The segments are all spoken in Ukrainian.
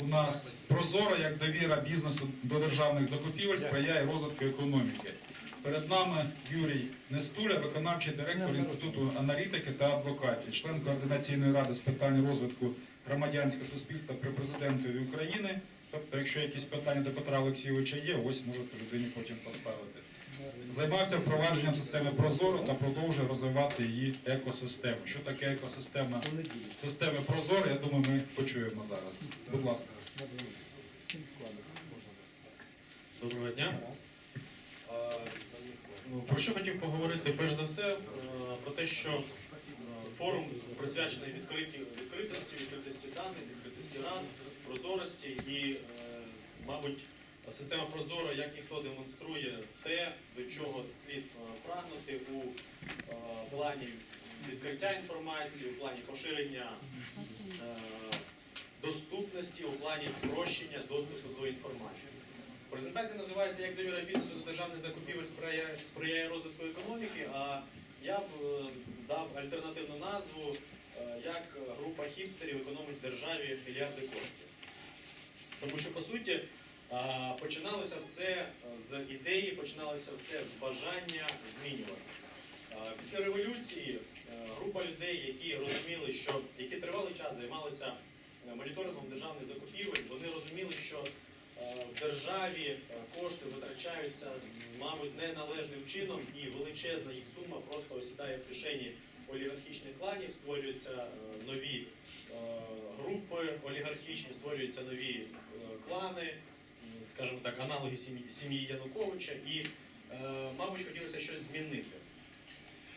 У нас прозоро, як довіра бізнесу до державних закупівель сприяє розвитку економіки. Перед нами Юрій Нестуля, виконавчий директор Інституту аналітики та адвокації, член координаційної ради з питань розвитку громадянського суспільства при президентові України. Тобто, якщо якісь питання до Петра Олексійовича є, ось можете людині потім поставити. Займався впровадженням системи Прозоро та продовжує розвивати її екосистему. Що таке екосистема системи Прозоро, я думаю, ми почуємо зараз. Будь ласка. Доброго дня. Ну, Про що хотів поговорити? Перш за все, е, про те, що е, форум присвячений відкритості, відкритості даних, відкритості рад, прозорості і, е, мабуть, система Прозоро як ніхто демонструє те, до чого слід е, прагнути у е, плані відкриття інформації, у плані поширення е, доступності, у плані спрощення доступу до інформації. Презентація називається Як довіра бізнесу до державних закупівель сприяє, сприяє розвитку економіки, а я б дав альтернативну назву як група хіпстерів економить державі мільярди коштів. Тому що по суті починалося все е, з ідеї, починалося все з бажання змінювати. Після революції е, група людей, які розуміли, що які тривалий час займалися е, моніторингом державних закупівель, вони розуміли, що в державі кошти витрачаються, мабуть, неналежним чином, і величезна їх сума просто осідає в кишені олігархічних кланів, створюються нові групи олігархічні, створюються нові клани, скажімо так, аналоги сім'ї- Януковича, і, е, мабуть, хотілося щось змінити.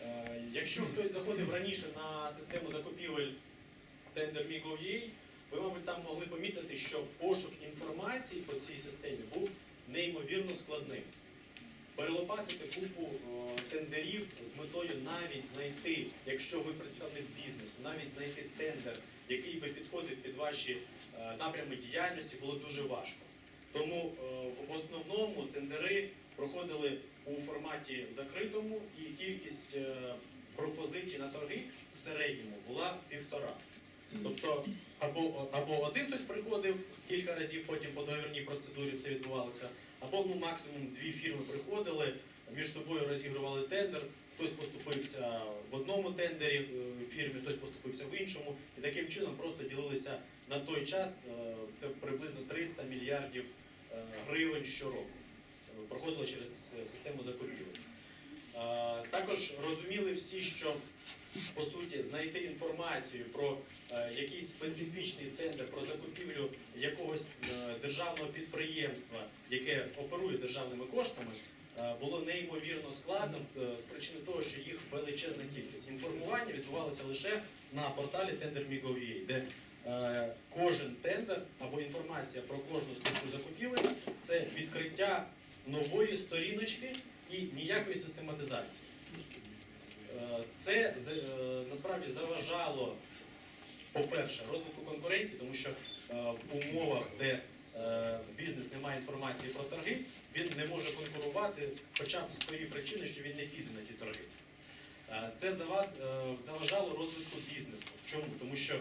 Е, Якщо хтось заходив раніше на систему закупівель TenderMe.gov.ua, ви, мабуть, там могли помітити, що пошук інформації по цій системі був неймовірно складним. Перелопатити купу е, тендерів з метою навіть знайти, якщо ви представник бізнесу, навіть знайти тендер, який би підходив під ваші напрями діяльності, було дуже важко. Тому е, в основному тендери проходили у форматі закритому, і кількість е, пропозицій на торги в середньому була півтора. Тобто або, або один хтось приходив кілька разів, потім по договірній процедурі це відбувалося, або ну, максимум дві фірми приходили, між собою розігрували тендер, хтось поступився в одному тендері е, фірмі, хтось поступився в іншому, і таким чином просто ділилися на той час, е, це приблизно 300 мільярдів е, гривень щороку. Проходило через е, систему закупівель. Також розуміли всі, що по суті знайти інформацію про якийсь специфічний тендер, про закупівлю якогось державного підприємства, яке оперує державними коштами, було неймовірно складно з причини того, що їх величезна кількість. Інформування відбувалося лише на порталі Tender.me.gov.ua, де кожен тендер або інформація про кожну статтю закупівель це відкриття нової сторіночки і ніякої систематизації. Е, Це е, насправді заважало, по-перше, розвитку конкуренції, тому що е, в умовах, де е, бізнес не має інформації про торги, він не може конкурувати хоча б з тої причини, що він не піде на ті торги. Е, Це зава- е, заважало розвитку бізнесу. Чому? Тому що е,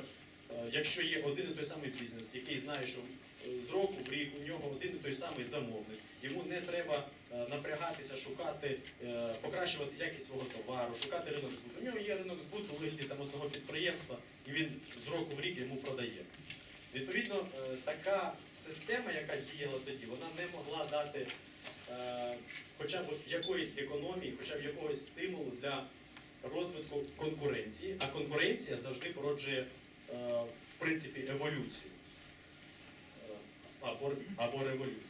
якщо є один і той самий бізнес, який знає, що е, з року в рік у нього один і той самий замовник, йому не треба е, напрягатися, шукати, е, покращувати якість свого товару, шукати ринок збуту. У нього є ринок збуту у вигляді там одного підприємства, і він з року в рік йому продає. Відповідно, е, така система, яка діяла тоді, вона не могла дати е, хоча б якоїсь економії, хоча б якогось стимулу для розвитку конкуренції, а конкуренція завжди породжує е, в принципі еволюцію Е, або, або революцію.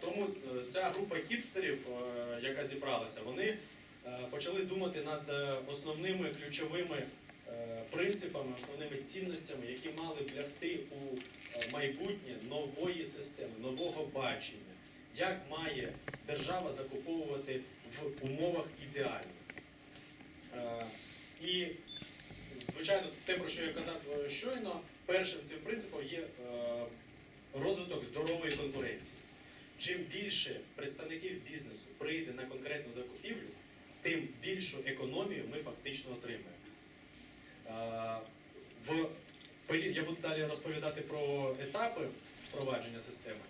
Тому е, ця група хіпстерів, е, яка зібралася, вони е, почали думати над е, основними ключовими е, принципами, основними цінностями, які мали б лягти у е, майбутнє нової системи, нового бачення. Як має держава закуповувати в умовах ідеальних? Е, І, звичайно, те, про що я казав е, щойно, першим цим принципом є е, розвиток здорової конкуренції. Чим більше представників бізнесу прийде на конкретну закупівлю, тим більшу економію ми фактично отримаємо. Е, я буду далі розповідати про етапи впровадження системи.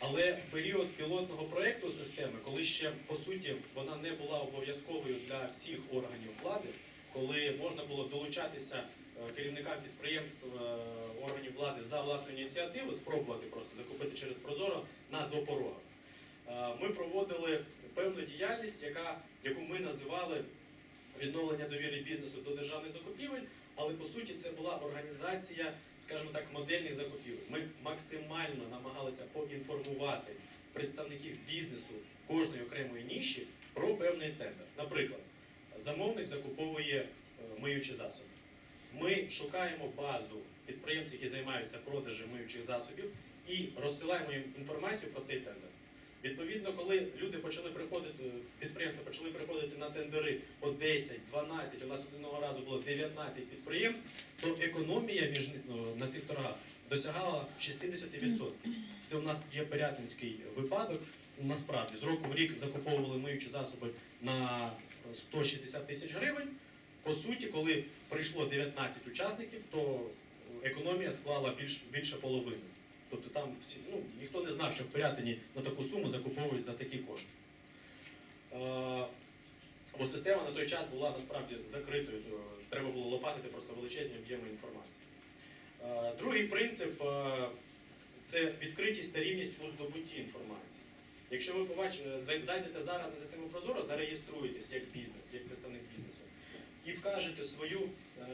Але в період пілотного проєкту системи, коли ще по суті вона не була обов'язковою для всіх органів влади, коли можна було долучатися е, керівникам підприємств е, органів влади за власну ініціативу, спробувати просто закупити через Прозоро на допорогах. Е, Ми проводили певну діяльність, яка, яку ми називали відновлення довіри бізнесу до державних закупівель, але по суті це була організація, скажімо так, модельних закупівель. Ми максимально намагалися поінформувати представників бізнесу кожної окремої ніші про певний тендер. Наприклад, замовник закуповує е, миючі засоби. Ми шукаємо базу підприємців, які займаються продажем миючих засобів, і розсилаємо їм інформацію про цей тендер. Відповідно, коли люди почали приходити, підприємства почали приходити на тендери по 10, 12, у нас одного разу було 19 підприємств, то економія між ну, на цих торгах досягала 60%. Це у нас є Пирятинський випадок. Насправді з року в рік закуповували миючі засоби на 160 тисяч гривень. По суті, коли прийшло 19 учасників, то економія склала більш, більше половини. Тобто там всі, ну, ніхто не знав, що в Пирятині на таку суму закуповують за такі кошти. Е, Бо система на той час була насправді закритою, треба було лопатити просто величезні об'єми інформації. Е, Другий принцип е, це відкритість та рівність у здобутті інформації. Якщо ви побачите, зайдете зараз на систему Прозоро, зареєструєтесь як бізнес, як представник бізнесу, і вкажете свою е,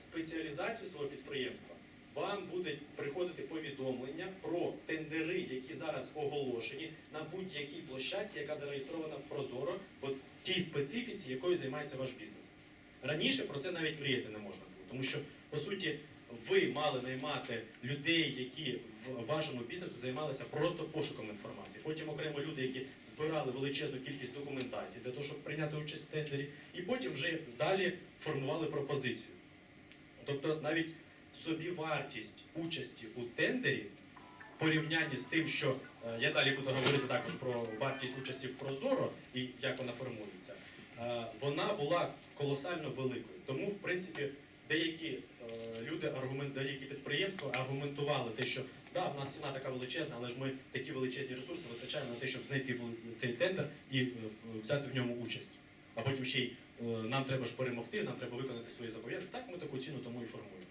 спеціалізацію свого підприємства, вам буде приходити повідомлення про тендери, які зараз оголошені на будь-якій площадці, яка зареєстрована в Прозоро, по тій специфіці, якою займається ваш бізнес. Раніше про це навіть мріяти не можна було, тому що по суті ви мали наймати людей, які в вашому бізнесу займалися просто пошуком інформації. Потім окремо люди, які збирали величезну кількість документації для того, щоб прийняти участь в тендері, і потім вже далі формували пропозицію. Тобто навіть собівартість участі у тендері в порівнянні з тим, що е, я далі буду говорити також про вартість участі в Прозоро і як вона формується, е, вона була колосально великою. Тому, в принципі, деякі е, люди, деякі підприємства аргументували те, що да, в нас ціна така величезна, але ж ми такі величезні ресурси витрачаємо на те, щоб знайти цей тендер і е, взяти в ньому участь. А потім ще й е, нам треба ж перемогти, нам треба виконати свої зобов'язання. Так ми таку ціну тому і формуємо.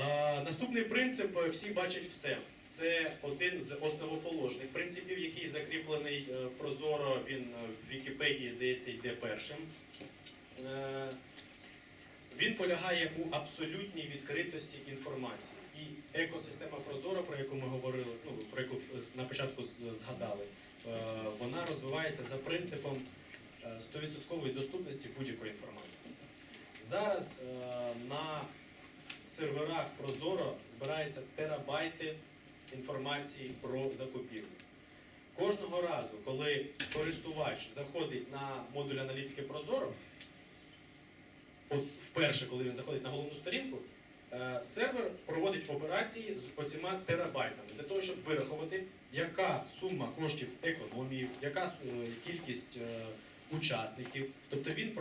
Е, Наступний принцип е, всі бачать все. Це один з основоположних принципів, який закріплений в Прозоро. Він в Вікіпедії, здається, йде першим. Е, Він полягає у абсолютній відкритості інформації. І екосистема Прозоро, про яку ми говорили, ну про яку е, на початку згадали, е, вона розвивається за принципом е, 100% доступності будь-якої інформації. Зараз е, на серверах Прозоро збирається терабайти інформації про закупівлю. Кожного разу, коли користувач заходить на модуль аналітики Прозоро, вперше, коли він заходить на головну сторінку, е, сервер проводить операції з оціма терабайтами для того, щоб вирахувати, яка сума коштів економії, яка е, кількість е, учасників. Тобто він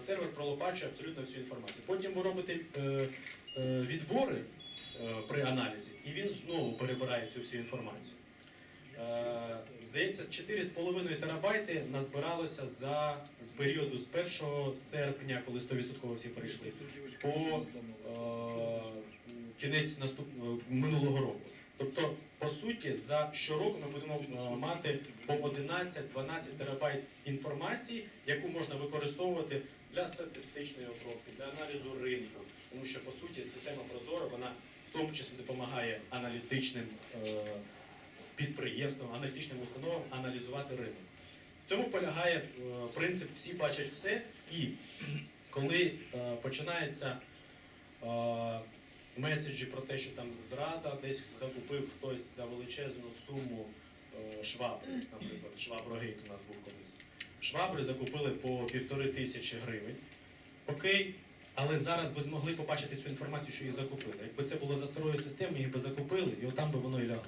сервер пролопачує абсолютно всю інформацію. Потім ви робите відбори при аналізі, і він знову перебирає цю всю інформацію. Е, Здається, 4,5 терабайти назбиралося за з періоду з 1 серпня, коли 100% всі перейшли, по е, кінець наступного минулого року. Тобто, по суті, за щороку ми будемо е, мати по 11-12 терабайт інформації, яку можна використовувати для статистичної обробки, для аналізу ринку. Тому що по суті система Прозоро вона в тому числі допомагає аналітичним е, підприємствам, аналітичним установам аналізувати ринок. В цьому полягає е, принцип всі бачать все, і коли е, починається е, меседжі про те, що там зрада десь закупив хтось за величезну суму швабри, наприклад, шваброгейт у нас був колись. Швабри закупили по півтори тисячі гривень. Окей, але зараз ви змогли побачити цю інформацію, що їх закупили. Якби це було за старою системою, їх би закупили, і отам би воно і лягло.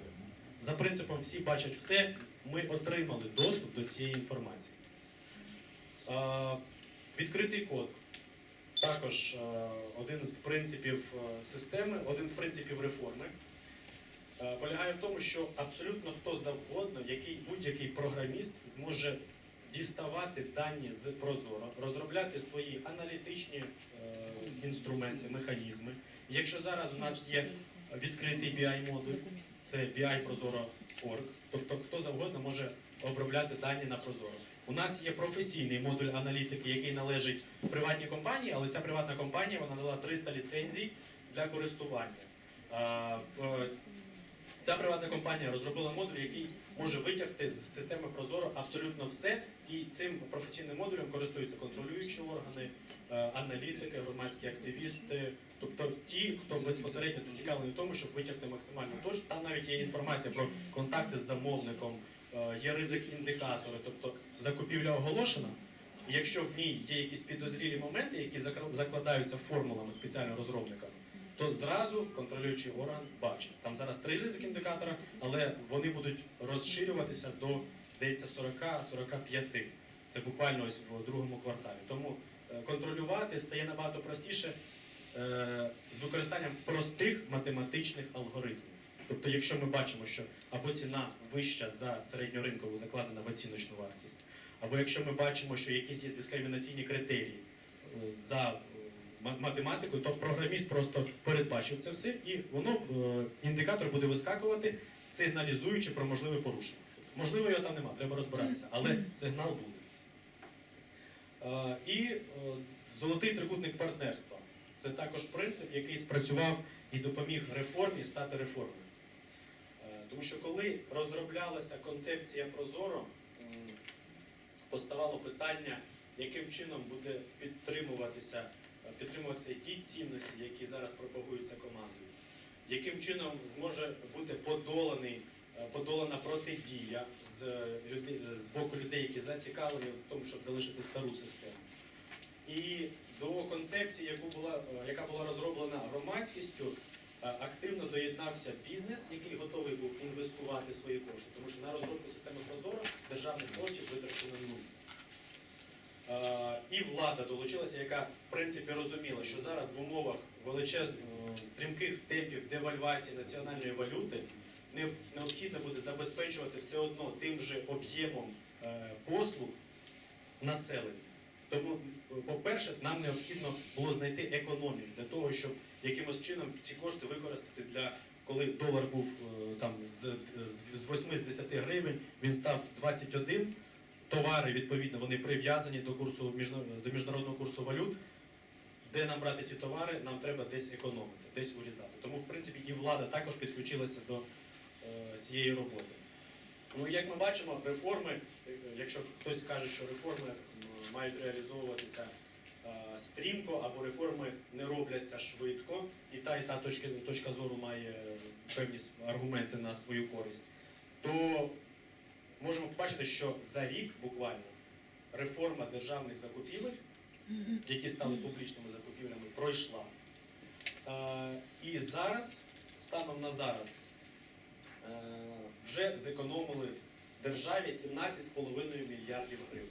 За принципом всі бачать все, ми отримали доступ до цієї інформації. Відкритий код. також один з принципів системи, один з принципів реформи полягає в тому, що абсолютно хто завгодно, який будь-який програміст зможе діставати дані з Прозоро, розробляти свої аналітичні е, інструменти, механізми. Якщо зараз у нас є відкритий BI-модуль, це BI Prozoro.org, тобто хто завгодно може обробляти дані на Прозоро. У нас є професійний модуль аналітики, який належить приватній компанії, але ця приватна компанія вона дала 300 ліцензій для користування. Ця приватна компанія розробила модуль, який може витягти з системи Прозоро абсолютно все, і цим професійним модулем користуються контролюючі органи, аналітики, громадські активісти, тобто ті, хто безпосередньо зацікавлений в тому, щоб витягти максимально точно. Там навіть є інформація про контакти з замовником, е, є ризик індикатори, тобто закупівля оголошена. Якщо в ній є якісь підозрілі моменти, які закладаються формулами спеціально розробниками, то зразу контролюючий орган бачить. Там зараз три ризик індикатора, але вони будуть розширюватися до здається 40-45. Це буквально ось в другому кварталі. Тому е, контролювати стає набагато простіше е, з використанням простих математичних алгоритмів. Тобто, якщо ми бачимо, що або ціна вища за середньоринкову закладена в оціночну вартість, або якщо ми бачимо, що якісь є дискримінаційні критерії е, за е, ма- математикою, то програміст просто передбачив це все, і воно е, індикатор буде вискакувати, сигналізуючи про можливе порушення. Можливо, його там нема, треба розбиратися, але сигнал буде. Е, І е, золотий трикутник партнерства це також принцип, який спрацював і допоміг реформі стати реформою. Е, Тому що коли розроблялася концепція Прозоро, поставало питання, яким чином буде підтримуватися, підтримуватися ті цінності, які зараз пропагуються командою, яким чином зможе бути подоланий, подолана протидія з, людей, з боку людей, які зацікавлені в тому, щоб залишити стару систему. І до концепції, яку була, яка була розроблена громадськістю, е, активно доєднався бізнес, який готовий був інвестувати свої кошти, тому що на розробку системи Прозоро державних коштів витрачено нуль. Е, І влада долучилася, яка в принципі розуміла, що зараз в умовах величезних стрімких темпів девальвації національної валюти необхідно буде забезпечувати все одно тим же об'ємом е, послуг населення. Тому, по-перше, нам необхідно було знайти економію для того, щоб якимось чином ці кошти використати для коли долар був е, там з, з, з 8 з 10 гривень, він став 21. Товари, відповідно, вони прив'язані до курсу до міжнародного курсу валют. Де нам брати ці товари, нам треба десь економити, десь урізати. Тому, в принципі, і влада також підключилася до цієї роботи. Ну, як ми бачимо, реформи, якщо хтось каже, що реформи мають реалізовуватися стрімко, або реформи не робляться швидко, і та, і та точка, точка зору має певні аргументи на свою користь, то можемо побачити, що за рік буквально реформа державних закупівель, які стали публічними закупівлями, пройшла. І зараз, станом на зараз, вже зекономили державі 17,5 мільярдів гривень.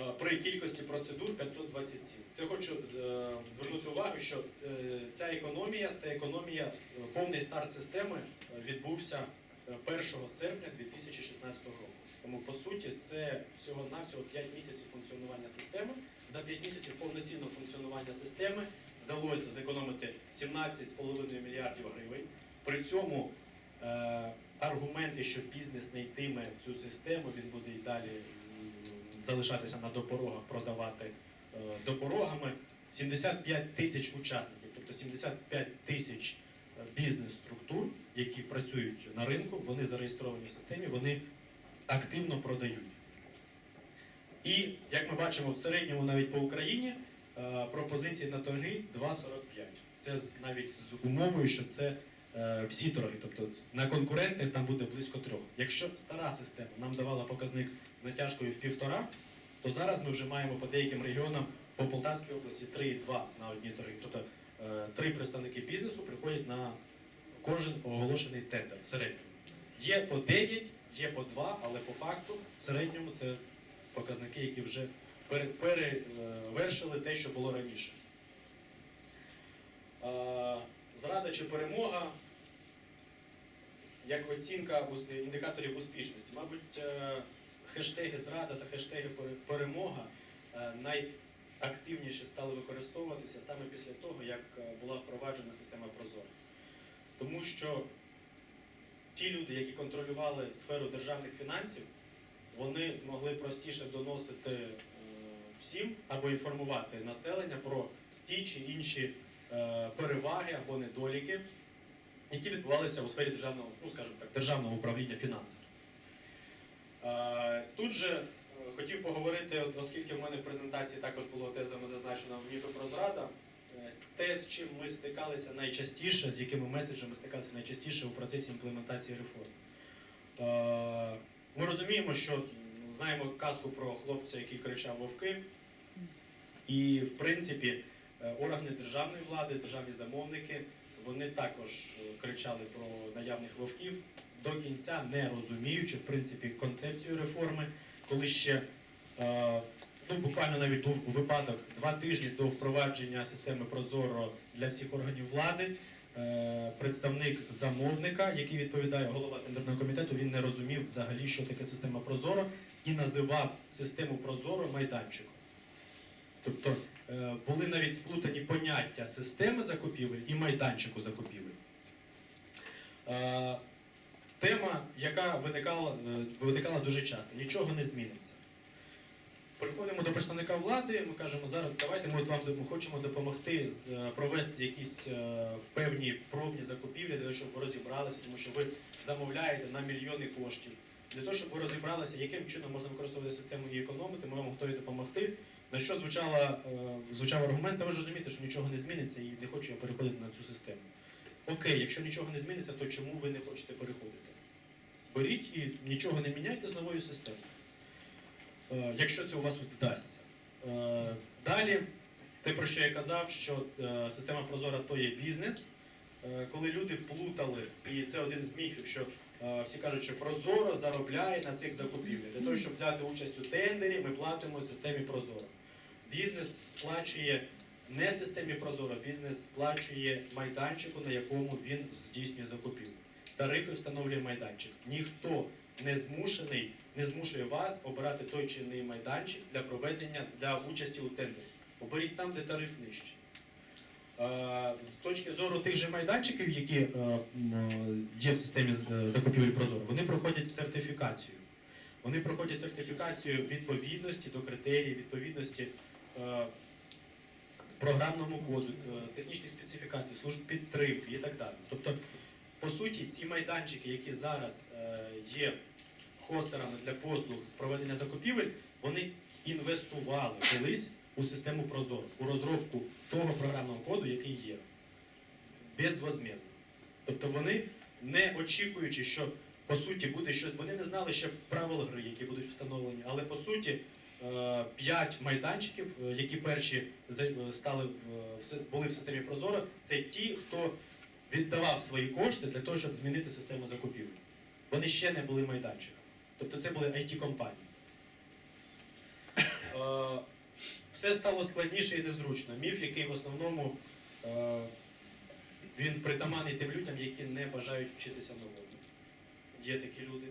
Е, При кількості процедур 527. Це хочу е, звернути увагу, що е, ця економія, це економія, е, повний старт системи е, відбувся е, 1 серпня 2016 року. Тому по суті це всього навсього 5 місяців функціонування системи. За 5 місяців повноцінного функціонування системи вдалося зекономити 17,5 мільярдів гривень. При цьому е, аргументи, що бізнес не йтиме в цю систему, він буде і далі залишатися на допорогах, продавати е, допорогами. 75 тисяч учасників, тобто 75 тисяч е, бізнес-структур, які працюють на ринку, вони зареєстровані в системі, вони активно продають. І як ми бачимо, в середньому навіть по Україні е, пропозиції на торги 2,45. Це навіть з умовою, що це всі торги, тобто на конкурентних там буде близько трьох. Якщо стара система нам давала показник з натяжкою в півтора, то зараз ми вже маємо по деяким регіонам по Полтавській області 3,2 на одні торги. Тобто е, три представники бізнесу приходять на кожен оголошений тендер в середньому. Є по 9, є по 2, але по факту в середньому це показники, які вже перевершили те, що було раніше. Е, Зрада чи перемога як оцінка індикаторів успішності. Мабуть, е, хештеги зрада та хештеги перемога е, найактивніше стали використовуватися саме після того, як е, була впроваджена система Прозоро. Тому що ті люди, які контролювали сферу державних фінансів, вони змогли простіше доносити всім або інформувати населення про ті чи інші переваги або недоліки, які відбувалися у сфері державного, ну скажімо так, державного управління фінансами. Е, Тут же е, хотів поговорити, оскільки в мене в презентації також було тезами зазначено міфи е, те, з чим ми стикалися найчастіше, з якими меседжами стикалися найчастіше у процесі імплементації реформ. Ми розуміємо, що знаємо казку про хлопця, який кричав вовки, і в принципі е, органи державної влади, державні замовники, вони також е, кричали про наявних вовків, до кінця не розуміючи в принципі концепцію реформи, коли ще е, ну, буквально навіть був випадок два тижні до впровадження системи Прозоро для всіх органів влади. е, Представник замовника, який відповідає голова тендерного комітету, він не розумів взагалі, що таке система Прозоро, і називав систему Прозоро майданчиком. Тобто були навіть сплутані поняття системи закупівель і майданчику закупівель. Е, Тема, яка виникала, е, виникала дуже часто, нічого не зміниться. Приходимо до представника влади, ми кажемо, зараз давайте ми вам ми хочемо допомогти е, провести якісь е, певні пробні закупівлі, для того, щоб ви розібралися, тому що ви замовляєте на мільйони коштів. Для того, щоб ви розібралися, яким чином можна використовувати систему і економити, ми вам готові допомогти. На що звучала, е, звучав аргумент, та ви ж розумієте, що нічого не зміниться і не хочу я переходити на цю систему. Окей, якщо нічого не зміниться, то чому ви не хочете переходити? Беріть і нічого не міняйте з новою системою. Е, якщо це у вас вдасться. Е, Далі, те, про що я казав, що система Прозора то є бізнес. Коли люди плутали, і це один з міфів, що всі кажуть, що Прозоро заробляє на цих закупівлях. Для того, щоб взяти участь у тендері, ми платимо системі Прозоро. Бізнес сплачує не системі Прозоро, бізнес сплачує майданчику, на якому він здійснює закупівлю. Тарифи встановлює майданчик. Ніхто не змушений, не змушує вас обирати той чи інший майданчик для проведення для участі у тендері. Оберіть там, де тариф нижчий. Е, З точки зору тих же майданчиків, які е, є в системі е, закупівель Прозоро, вони проходять сертифікацію. Вони проходять сертифікацію відповідності до критерій, відповідності програмному коду, е, технічних специфікацій, служб підтримки і так далі. Тобто, по суті, ці майданчики, які зараз е, є хостерами для послуг з проведення закупівель, вони інвестували колись у систему Прозоро, у розробку того програмного коду, який є, безвозмездно. Тобто вони, не очікуючи, що по суті буде щось, вони не знали ще правил гри, які будуть встановлені, але по суті. Е, П'ять майданчиків, е, які перші е, стали були в системі Прозоро, це ті, хто віддавав свої кошти для того, щоб змінити систему закупівель. Вони ще не були майданчиками. Тобто це були IT-компанії. Е, Все стало складніше і незручно. Міф, який в основному він притаманний тим людям, які не бажають вчитися новому. Є такі люди.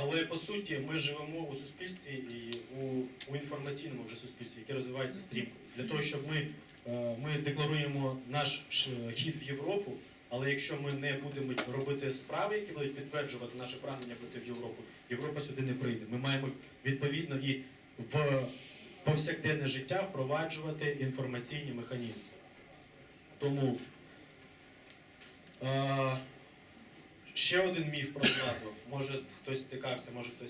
Але по суті ми живемо у суспільстві і у, у інформаційному вже суспільстві, яке розвивається стрімко. Для того, щоб ми, е, ми декларуємо наш хід в Європу, але якщо ми не будемо робити справи, які будуть підтверджувати наше прагнення прийти в Європу, Європа сюди не прийде. Ми маємо відповідно і в повсякденне життя впроваджувати інформаційні механізми. Тому е, ще один міф про зраду. Може хтось стикався, може хтось